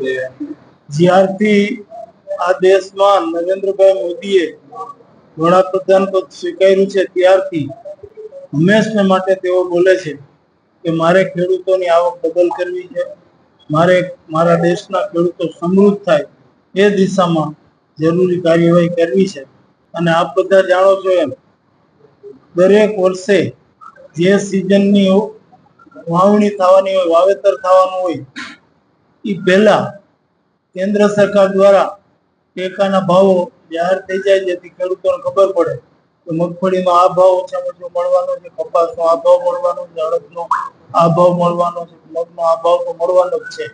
કે જ્યારથી આ દેશમાં નરેન્દ્રભાઈ મોદીએ વડાપ્રધાન પદ સ્વીકાર્યું છે ત્યારથી. હંમેશને માટે તેઓ બોલે છે કે મારે ખેડૂતોની આવક ડબલ કરવી છે. મારે મારા દેશના ખેડૂતો સમૃદ્ધ થાય એ દિશામાં જરૂરી કાર્યવાહી કરવી છે. અને આપ બધા જાણો છો એમ, દરેક વર્ષે જે સિઝનની વાવણી થવાની હોય, વાવેતર થવાનું હોય એ પહેલા કેન્દ્ર સરકાર દ્વારા ટેકાના ભાવો જાહેર થઈ જાય જેથી ખેડૂતોને ખબર પડે કે મગફળીનો આ ભાવ ઓછામાં ઓછો મળવાનો છે, કપાસનો આ ભાવ મળવાનો છે, અડદનો આ ભાવ મળવાનો છે મગનો આ ભાવ તો મળવાનો જ છે.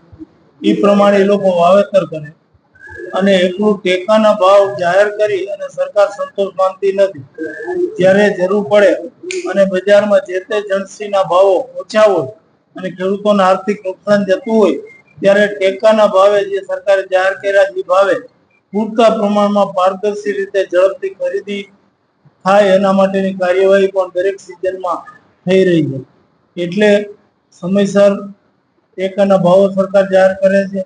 એ પ્રમાણે એ લોકો વાવેતર કરે અને એટલું ટેકાના ભાવ જાહેર કરી અને સરકાર સંતોષ માનતી નથી. જ્યારે જરૂર પડે અને બજારમાં જે તે જણસીના ભાવો ઓછા હોય અને ખેડૂતોને આર્થિક નુકસાન જતું હોય ત્યારે ટેકાના ભાવે જે સરકારે જાહેર કર્યા જે ભાવે પૂરતા પ્રમાણમાં પારદર્શી રીતે ઝડપથી ખરીદી થાય એના માટેની કાર્યવાહી પણ દરેક સિઝનમાં થઈ રહી છે. એટલે સમયસર ટેકાના ભાવો સરકાર જાહેર કરે છે,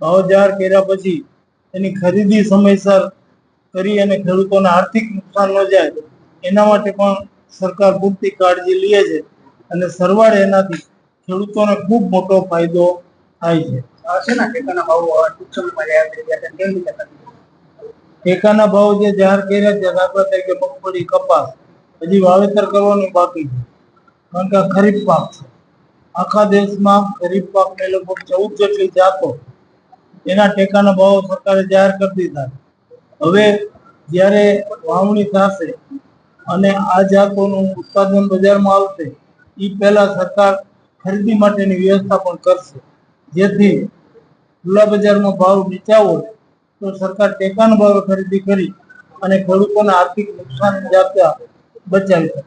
ભાવ જાહેર કર્યા પછી એની ખરીદી સમયસર કરી અને ખેડૂતોને આર્થિક નુકસાન ન જાય, એના માટે પણ સરકાર પૂરતી કાળજી લે છે. અને સરવાળે એનાથી ખેડૂતોને ખૂબ મોટો ફાયદો થાય છે. આ ટેકાના ભાવ ટૂંક સમયમાં જાહેર થઈ ગયા કેવી રીતે ટેકાના ભાવ જે જાહેર કર્યા છે દાખલા તરીકે મગફળી કપાસ હજી વાવેતર કરવાનું બાકી છે. કારણ કે ખરીફ પાક છે. આખા દેશમાં ખરીફ પાકને લગભગ ચૌદ જેટલી જાતો એના ટેકાના ભાવો સરકારે જાહેર કરી દીધા. હવે જ્યારે વાવણી થશે અને આ જાતોનું ઉત્પાદન બજારમાં આવશે એ પહેલા સરકાર ખરીદી માટેની વ્યવસ્થા પણ કરશે. જેથી ખુલ્લા બજારમાં ભાવ નીચા હોય તો સરકાર ટેકાના ભાવે ખરીદી કરી અને ખેડૂતોને આર્થિક નુકસાન જાતા બચાવી શકે.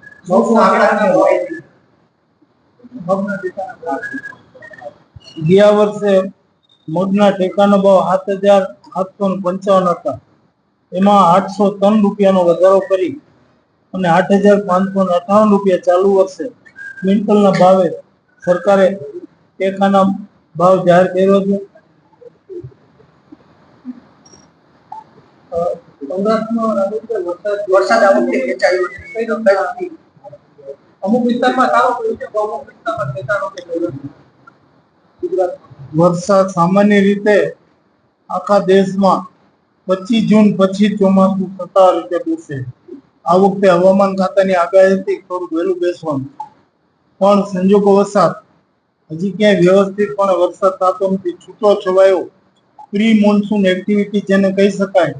ગયા વર્ષે મગના ટેકાનો ભાવ સાત હજાર સાતસો પંચાવન હતા. એમાં આઠસો ત્રણ રૂપિયાનો વધારો કરી અને આઠ હજાર પાંચસો અઠાવન રૂપિયા ચાલુ વર્ષે ક્વિન્ટલના ભાવે સરકારે ટેકાના ભાવ જાહેર કર્યો છે. વરસાદ. અમુક વિસ્તારમાં સારો અમુક વિસ્તારમાં સામાન્ય રીતે આખા દેશમાં પચીસ જૂન પછી ચોમાસું સત્તા રીતે બેસે. આ વખતે હવામાન ખાતાની આગાહી હતી થોડું વહેલું બેસવાનું. પણ સંજોગો વરસાદ હજી ક્યાંય વ્યવસ્થિત પણ વરસાદ થતો નથી છૂટો છવાયો. પ્રી મોન્સૂન એક્ટિવિટી જેને કહી શકાય,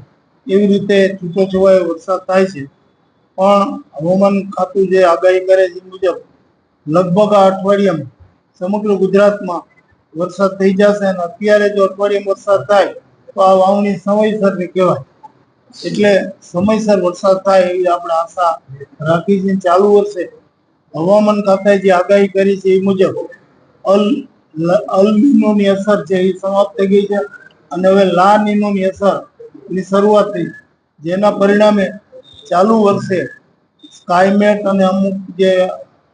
એવી રીતે છૂટો છવાયો વરસાદ થાય છે. પણ હવામાન ખાતું જે આગાહી કરે છે મુજબ, લગભગ આ અઠવાડિયામાં સમગ્ર ગુજરાતમાં વરસાદ થઈ જશે અને અત્યારે જો અઠવાડિયામાં વરસાદ થાય, તો આ વાવણી સમયસરની કહેવાય. એટલે સમયસર વરસાદ થાય એવી આપણે આશા રાખી છે ચાલુ વર્ષે હવામાન ખાતાએ જે આગાહી કરી છે એ મુજબ અલ અલની અસર છે એ સમાપ્ત થઈ ગઈ છે અને હવે લા નીનોની અસરની શરૂઆત થઈ. જેના પરિણામે ચાલુ વર્ષે સ્કાયમેટ અને અમુક જે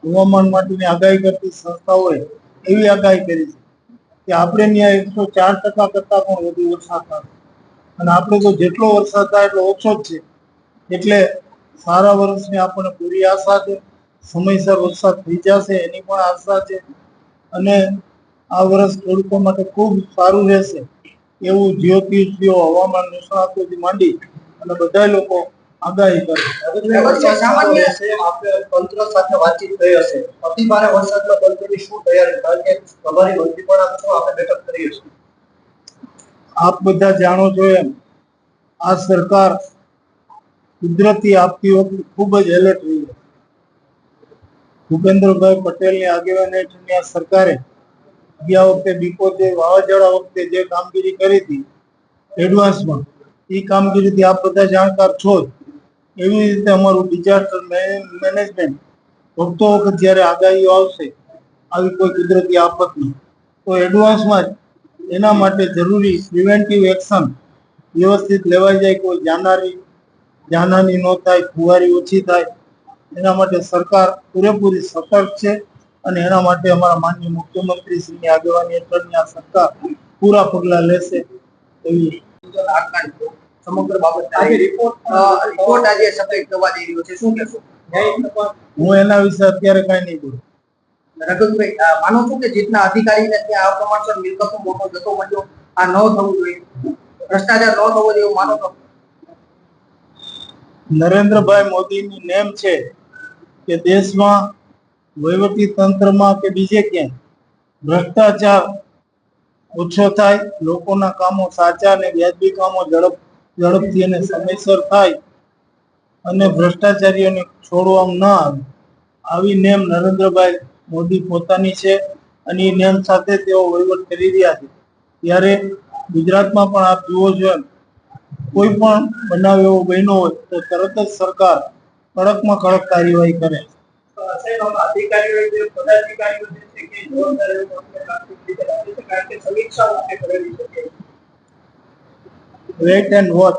હવામાન માટેની આગાહી કરતી સંસ્થાઓએ એવી આગાહી કરી છે કે આપણે ત્યાં એકસો ચાર ટકા કરતા પણ વધુ વરસાદ થાય. અને આપણે તો જેટલો વરસાદ થાય એટલો ઓછો જ છે. એટલે સારા વર્ષની આપણને પૂરી આશા છે, સમયસર વરસાદ થઈ જશે એની પણ આશા છે. અને આ વર્ષ ખેડૂતો માટે ખૂબ સારું રહેશે એવું જ્યોતિષીઓ હવામાન નિષ્ણાતોથી માંડી અને બધા લોકો આગાહી કરે સામાન્ય આપણે તંત્ર સાથે વાતચીત થઈ હશે. અતિ ભારે વરસાદમાં તંત્રની શું તૈયારી? કારણ કે તમારી મંત્રી પણ આપ છો આપણે બેઠક કરીએ છીએ આપ બધા જાણો છો એમ આ સરકાર કુદરતી આપતી વખતે ખૂબ જ એલર્ટ રહી. ભૂપેન્દ્રભાઈ પટેલની આગેવાની હેઠળની આ સરકારે ગયા વખતે બીપોતે વાવાઝોડા વખતે જે કામગીરી કરી હતી, એડવાન્સમાં એ કામગીરીથી આપ બધા જાણકાર છો જ. એવી રીતે અમારું ડિઝાસ્ટર મેનેજમેન્ટ વખતો વખત જ્યારે આગાહીઓ આવશે, આવી કોઈ કુદરતી આફતની તો એડવાન્સમાં જ એના માટે જરૂરી પ્રિવેન્ટિવ એક્શન વ્યવસ્થિત લેવાઈ જાય. કોઈ જાનહાની જાનહાની ન થાય, ફુવારી ઓછી થાય. એના માટે સરકાર પૂરેપૂરી સતર્ક છે અને એના માટે અમારા માનનીય મુખ્યમંત્રી શ્રીની આગેવાની હેઠળની આ સરકાર પૂરા પગલા લેશે એવી સમગ્ર બાબત રિપોર્ટ આજે સબમિટ કરવા જઈ રહ્યો છે. શું કહેશો? હું એના વિશે અત્યારે કઈ નહીં બોલું. રઘુભાઈ માનો છો કે જીતના અધિકારીને ત્યાં આ પ્રમાણસર મિલકતનો મોટો જથ્થો મળ્યો? આ ન થવું જોઈએ. ભ્રષ્ટાચાર ન થવો જોઈએ માનો છો? નરેન્દ્રભાઈ મોદીની નેમ છે કે દેશમાં વહીવટી તંત્રમાં કે બીજે ક્યાંય ભ્રષ્ટાચાર ઓછો થાય, લોકોના કામો સાચા અને વ્યાજબી કામો ઝડપ, ઝડપથી અને સમયસર થાય અને ભ્રષ્ટાચારીઓને છોડવામાં ન આવે, આવી નેમ નરેન્દ્રભાઈ મોદી પોતાની છે અને એ નેમ સાથે તેઓ વહીવટ કરી રહ્યા છે. ત્યારે ગુજરાતમાં પણ આપ જુઓ છો કોઈ પણ બનાવ એવો બન્યો હોય તો તરત જ સરકાર કડકમાં કડક કાર્યવાહી કરે. Wet and watch